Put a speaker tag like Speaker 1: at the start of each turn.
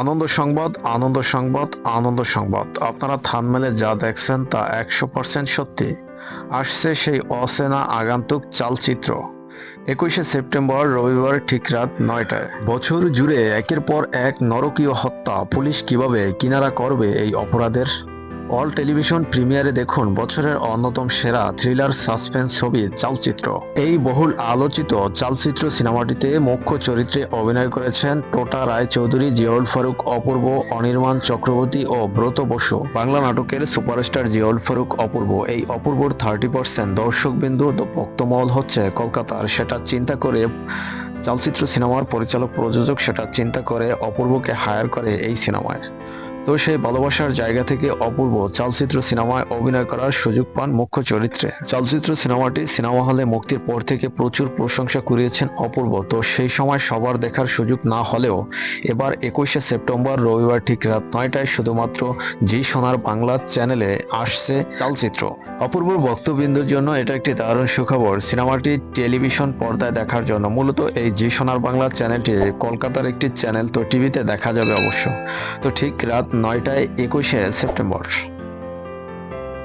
Speaker 1: আনন্দ সংবাদ আনন্দ সংবাদ আনন্দ সংবাদ। আপনারা থানমেলে যা দেখছেন তা একশো পার্সেন্ট সত্যি। আসছে সেই অসেনা আগন্তুক চালচিত্র। একুশে সেপ্টেম্বর, রবিবার ঠিক রাত নয়টায়। বছর জুড়ে একের পর এক নরকীয় হত্যা। পুলিশ কীভাবে কিনারা করবে এই অপরাধের? অল টেলিভিশন প্রিমিয়ারে দেখুন বছরের অন্যতম সেরা থ্রিলার, সাসপেন্স ছবি, চালচিত্র। এই বহুল আলোচিত চালচিত্র সিনেমাটিতে মুখ্য চরিত্রে অভিনয় করেছেন টোটা রায় চৌধুরী জিয়াউল ফারুক, অপূর্ব অনির্মাণ চক্রবর্তী ও ব্রত বসু। বাংলা নাটকের সুপারস্টার জিয়াউল ফারুক, অপূর্ব। এই অপূর্বর থার্টি পার্সেন্ট দর্শকবিন্দু ভক্তমহল হচ্ছে কলকাতার। সেটা চিন্তা করে চলচ্চিত্র সিনেমার পরিচালক, প্রযোজক, সেটা চিন্তা করে অপূর্বকে হায়ার করে এই সিনেমায়। তো সেই ভালোবাসার জায়গা থেকে অপূর্ব চলচ্চিত্র সিনেমায় অভিনয় করার সুযোগ পান মুখ্য চরিত্রে। চলচ্চিত্র সিনেমাটি সিনেমা হলে মুক্তির পর থেকে প্রচুর প্রশংসা কুড়িয়েছেন অপূর্ব। তো সেই সময় সবার দেখার সুযোগ না হলেও এবার একুশে সেপ্টেম্বর রবিবার ঠিক রাত নয়টায় শুধুমাত্র জি সোনার বাংলা চ্যানেলে আসছে চলচ্চিত্র অপূর্ব ভক্তবিন্দুর জন্য এটা একটি দারুণ সুখবর। সিনেমাটি টেলিভিশন পর্দায় দেখার জন্য মূলত এই জি সোনার বাংলা চ্যানেলটি কলকাতার একটি চ্যানেল। তো টিভিতে দেখা যাবে অবশ্য। তো ঠিক রাত নয়টায় একুশে সেপ্টেম্বর।